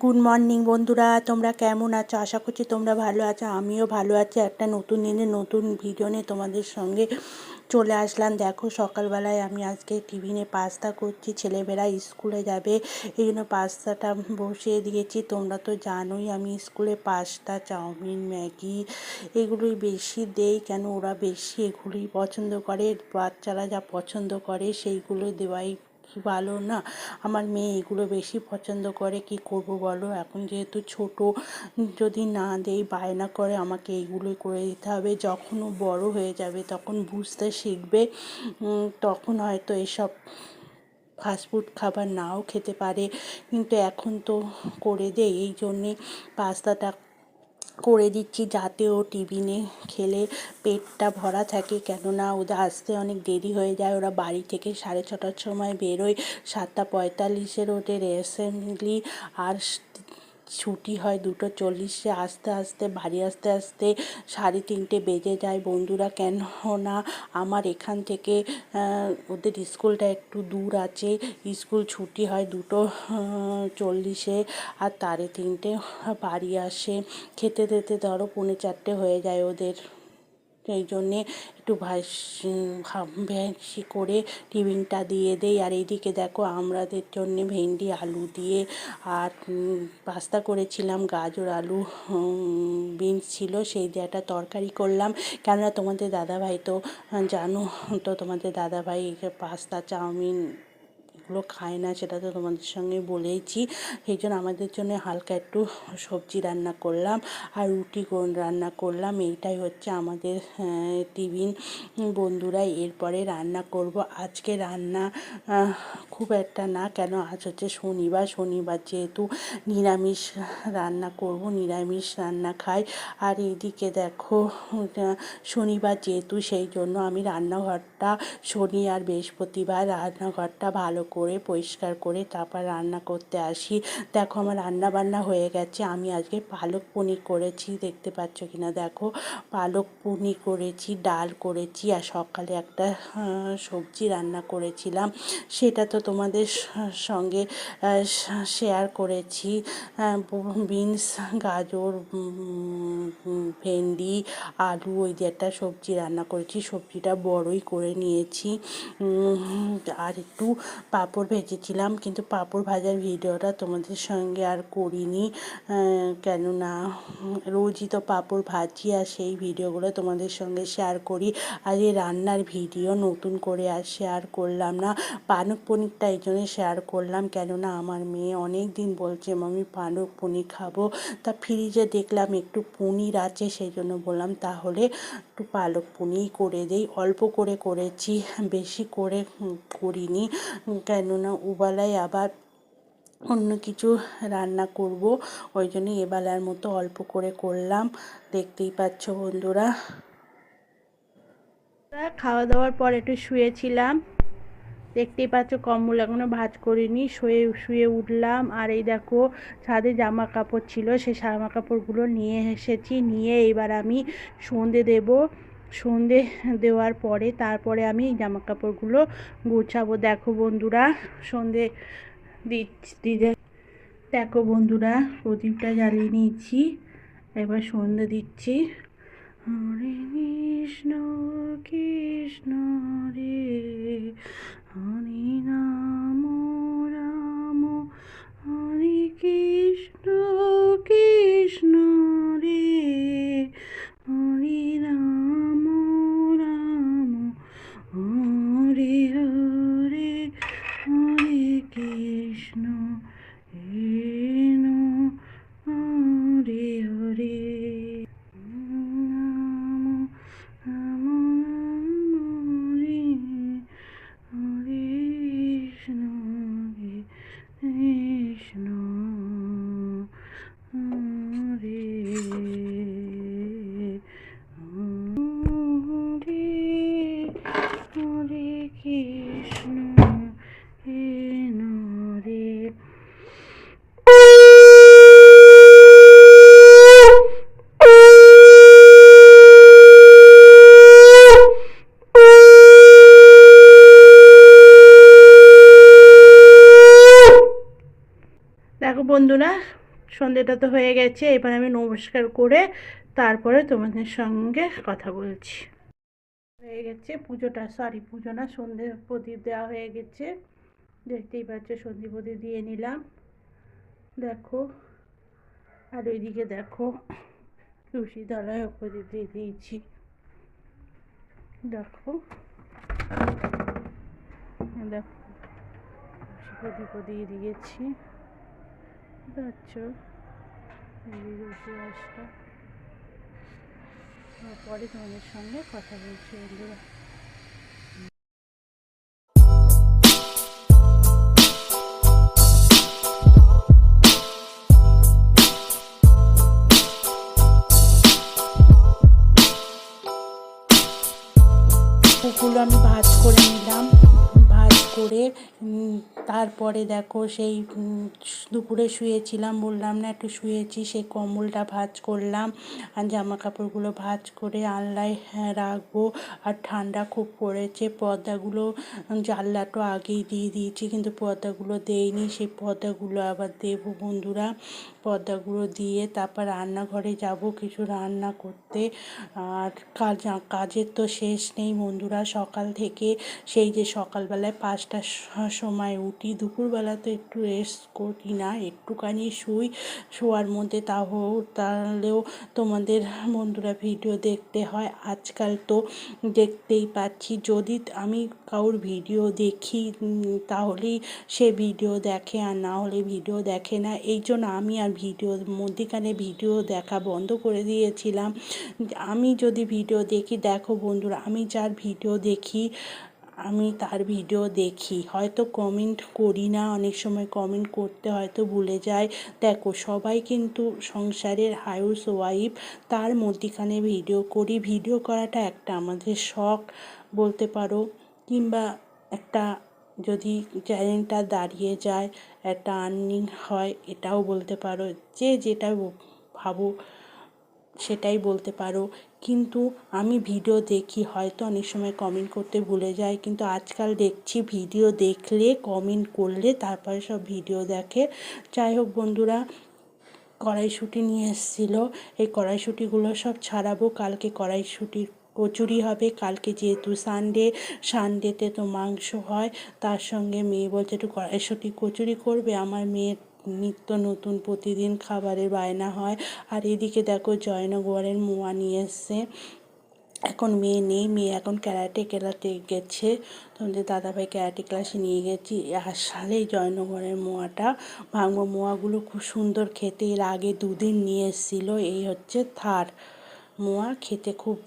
Good morning বন্ধুরা, তোমরা কেমন আছো? আশা করছি তোমরা ভালো আছো, আমিও ভালো আছি। একটা নতুন দিনে, নতুন ভিডিও নিয়ে তোমাদের সঙ্গে চলে আসলাম। দেখো, সকালবেলায় আমি আজকে টিফিনে পাস্তা করছি ছেলেমেয়েরা স্কুলে যাবে, এই জন্য পাস্তাটা বসিয়ে দিয়েছি। তোমরা তো জানোই, আমি স্কুলে পাস্তা, চাউমিন, ম্যাগি এগুলোই বেশি দেই, কেন ওরা বেশি এগুলোই পছন্দ করে। বাচ্চারা যা পছন্দ করে সেইগুলো দেওয়াই ভালো না? আমার মেয়ে এগুলো বেশি পছন্দ করে, কি করব বলো? এখন যেহেতু ছোট, যদি না দেই বায়না করে আমাকে এইগুলোই করে দিতে হবে। যখন ও বড় হয়ে যাবে, তখন বুঝতে শিখবে তখন হয়তো এসব ফাস্টফুড খাবার নাও খেতে পারে। কিন্তু এখন তো করে দেয় এই জন্যে পাস্তাটা করে দিচ্ছি যাতে ও টিফিনে খেলে পেটটা ভরা থাকে। কেননা ওদের আসতে অনেক দেরি হয়ে যায়। ওরা বাড়ি থেকে সাড়ে ছটার সময় বেরোয়। সাতটা পঁয়তাল্লিশের ওদের অ্যাসেম্বলি আর ছুটি হয় দুটো চল্লিশে, আস্তে আস্তে, বাড়ি আস্তে আস্তে সাড়ে তিনটে বেজে যায়। বন্ধুরা, কেন না? আমার এখান থেকে ওদের স্কুলটা একটু দূর আছে। স্কুল ছুটি হয় দুটো চল্লিশে আর তারে তিনটে বাড়ি আসে। খেতে খেতে ধরো, পৌনে চারটে হয়ে যায় ওদের। এই জন্যে একটু ভাস করে টিফিনটা দিয়ে দেই। আর এইদিকে দেখো আমরাদের জন্যে ভেন্ডি, আলু দিয়ে আর পাস্তা করেছিলাম, গাজর, আলু বিনস ছিল, সেই দিয়ে একটা তরকারি করলাম। কেননা তোমাদের দাদাভাই তো, জানো, তো তোমাদের দাদাভাই পাস্তা, চাউমিন এগুলো খায় না, সেটা তো তোমাদের সঙ্গে বলেইছি। সেই জন্য আমাদের জন্য হালকা একটু সবজি রান্না করলাম আর রুটি রান্না করলাম। এইটাই হচ্ছে আমাদের টিফিন। বন্ধুরা এরপরে রান্না করব। আজকে রান্না খুব একটা না, কেন আজ হচ্ছে শনিবার। শনিবার যেহেতু নিরামিষ রান্না করব, নিরামিষ রান্না খাই। আর এদিকে দেখো শনিবার যেহেতু, সেই জন্য আমি রান্নাঘরটা শনি আর বৃহস্পতিবার রান্নাঘরটা ভালো করে পরিষ্কার করে তারপর রান্না করতে আসি। দেখো আমার রান্না বান্না হয়ে গেছে। আমি আজকে পালক পনির করেছি, দেখতে পাচ্ছ কিনা? দেখো, পালক পনির করেছি, ডাল করেছি আর সকালে একটা সবজি রান্না করেছিলাম। সেটা তো তোমাদের সঙ্গে শেয়ার করেছি। বিনস, গাজর ভেন্ডি, আলু, ওই দিয়ে একটা সবজি রান্না করেছি। সবজিটা বড়ই করে নিয়েছি। আর একটু পাঁপড় ভেজেছিলাম, কিন্তু পাঁপড় ভাজার ভিডিওটা তোমাদের সঙ্গে আর করিনি। কেননা রোজই তো পাঁপড় ভাজি আর সেই ভিডিওগুলো তোমাদের সঙ্গে শেয়ার করি। আর এই রান্নার ভিডিও নতুন করে আর শেয়ার করলাম না। পানক পনিরটা এই জন্যে শেয়ার করলাম, কেননা আমার মেয়ে অনেক দিন বলছে মামি পানক পনির খাব। তা ফ্রিজে দেখলাম একটু পনির আছে, সেই জন্য বললাম, তাহলে একটু পালক পনির করে দেই। অল্প করে করেছি, বেশি করে করিনি। কেননা ওবেলায় আবার অন্য কিছু রান্না করব। ওই জন্য এবেলার মতো অল্প করে করলাম। দেখতেই পাচ্ছ বন্ধুরা। খাওয়া দাওয়ার পর একটু শুয়েছিলাম। দেখতেই পাচ্ছ কম্বল এখনও ভাজ করিনি। শুয়ে শুয়ে উঠলাম। আর এই দেখো, ছাদে জামা কাপড় ছিল। সেই জামা কাপড়গুলো নিয়ে এসেছি। নিয়ে এবার আমি সন্ধে দেবো। সন্ধে দেওয়ার পরে তারপরে আমি জামা কাপড়গুলো গোছাবো। দেখো বন্ধুরা, সন্ধে দিচ্ছি দেখো বন্ধুরা, প্রদীপটা জ্বালিয়ে নিয়েছি। এবার সন্ধে দিচ্ছি। হরে কৃষ্ণ কৃষ্ণ রে, হরে রাম রাম, হরে কৃষ্ণ কৃষ্ণ। বন্ধুরা সন্ধেটা তো হয়ে গেছে, এবার আমি নমস্কার করে তারপরে তোমাদের সঙ্গে কথা বলছি। হয়ে গেছে পুজোটা সরি পুজো না, সন্ধে প্রদীপ দেওয়া হয়ে গেছে। দেখতেই পাচ্ছ, সন্ধে প্রদীপ দিয়ে নিলাম। দেখো, আর ওইদিকে দেখো তুলসী তলায় প্রদীপ দিয়ে দিয়েছি। দেখো দেখো প্রদীপও দিয়ে দিয়েছি। পাচ্ছ আসটা পরে তোমাদের সঙ্গে কথা বলছি বন্ধুরা। তারপরে দেখো সেই দুপুরে শুয়েছিলাম, বললাম না একটু শুয়েছি, সেই কম্বলটা ভাজ করলাম আর জামা কাপড়গুলো ভাজ করে আলনায় রাখব। আর ঠান্ডা খুব পড়েছে, পর্দাগুলো জানলাটা আগেই দিয়ে দিয়েছি, কিন্তু পর্দাগুলো দেইনি, সেই পর্দাগুলো আবার দেবো বন্ধুরা। পর্দাগুলো দিয়ে তারপর রান্নাঘরে যাব কিছু রান্না করতে। আর কাজ, কাজের তো শেষ নেই বন্ধুরা, সকাল থেকে সেই যে সকালবেলায় পাঁচটার সময় উঠি, দুপুরবেলা তো একটু রেস্ট করি না, একটুখানি শুই। শোয়ার মধ্যে তাও তাহলেও তোমাদের বন্ধুরা ভিডিও দেখতে হয়। আজকাল তো দেখতেই পাচ্ছি, যদি আমি কারোর ভিডিও দেখি তাহলেই সে ভিডিও দেখে আর না হলে ভিডিও দেখে না। এই জন্য আমি আর ভিডিও মধ্যেখানে ভিডিও দেখা বন্ধ করে দিয়েছিলাম। আমি যদি ভিডিও দেখি, দেখো বন্ধুরা, আমি যার ভিডিও দেখি আমি তার ভিডিও দেখি। হয়তো কমেন্ট করি না, অনেক সময় কমেন্ট করতে হয়তো ভুলে যাই। দেখো, সবাই কিন্তু সংসারের হাউস ওয়াইফ তার মধ্যিখানে ভিডিও করি। ভিডিও করাটা একটা আমাদের শখ বলতে পারো, কিংবা একটা যদি চ্যানেলটা দাঁড়িয়ে যায়, একটা আর্নিং হয়, এটাও বলতে পারো। যে যেটা ভাবো সেটাই বলতে পারো। কিন্তু আমি ভিডিও দেখি, হয়তো অনেক সময় কমেন্ট করতে ভুলে যাই। কিন্তু আজকাল দেখছি ভিডিও দেখলে কমেন্ট করলে তারপরে সব ভিডিও দেখে। যাই হোক বন্ধুরা, কড়াইশুঁটি নিয়ে এসেছিল। এই কড়াইশুঁটিগুলো সব ছাড়াবো। কালকে কড়াইশুঁটির কচুরি হবে। কালকে যেহেতু সানডে সানডেতে তো মাংস হয়, তার সঙ্গে মেয়ে বলছে একটু কড়াইশুঁটি কচুরি করবে। আমার মেয়ের নিত্য নতুন প্রতিদিন খাবারের বায়না হয়। আর এদিকে দেখো জয়নগরের মোয়া নিয়ে এসছে। এখন মেয়ে নেই, মেয়ে এখন ক্যারাটে ক্যারাটে গেছে। তোমাদের দাদাভাই, ক্যারাটে ক্লাসে নিয়ে গেছি। আর সালেই জয়নগরের মোয়াটা ভাঙবো মোয়াগুলো খুব সুন্দর খেতে এর আগে দুদিন নিয়ে এসেছিল। এই হচ্ছে থার মোয়া, খেতে খুব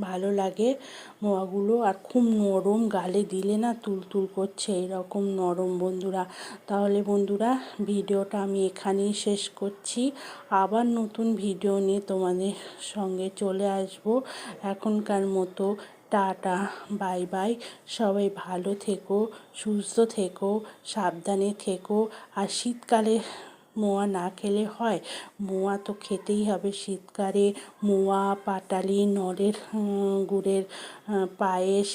ভালো লাগে। মোয়াগুলো আর খুব নরম গালে দিলে না তুলতুল করছে, এরকম নরম বন্ধুরা। তাহলে বন্ধুরা, ভিডিওটা আমি এখানেই শেষ করছি। আবার নতুন ভিডিও নিয়ে তোমাদের সঙ্গে চলে আসব এখনকার মতো। Tata, bye bye. সবাই ভালো থেকো, সুস্থ থেকো, সাবধানে থেকো। আর শীতকালে মোয়া না খেলে হয়। মোয়া তো খেতেই হবে শীতকালে। মোয়া পাটালি নরের গুড়ের পায়েস